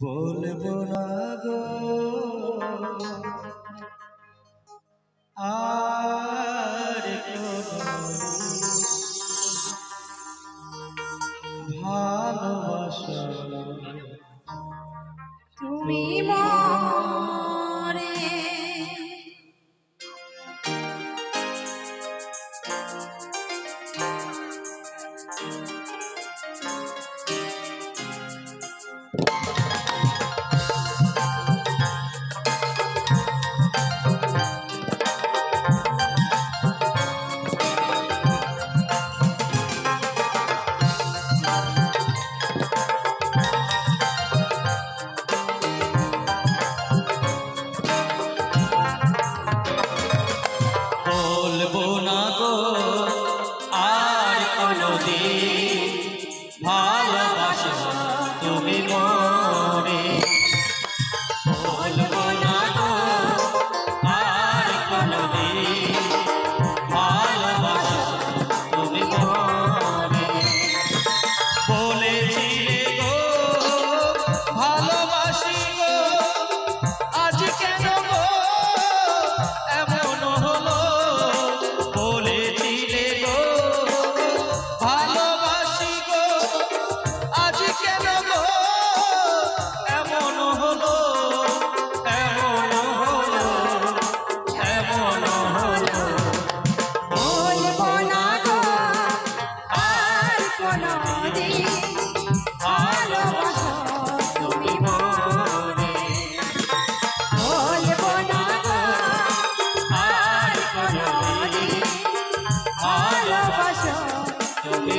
বলব না গো আ আমাদের ভালোবাসো। তুমি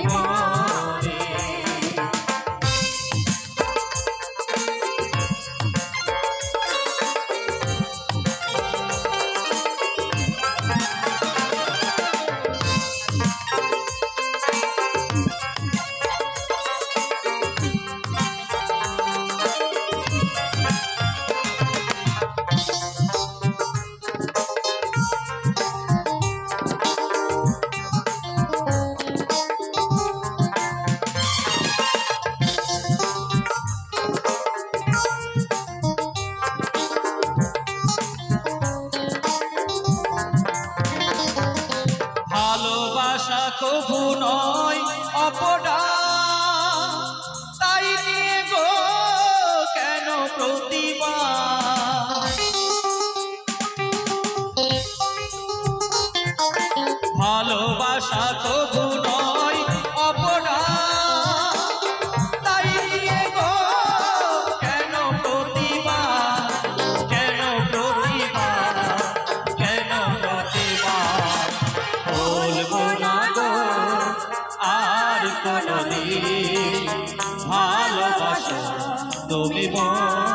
কবু নয় অপডা তুমি মন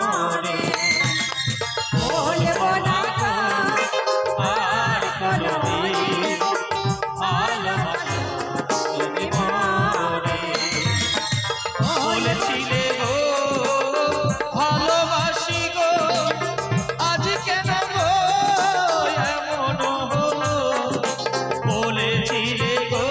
রে গো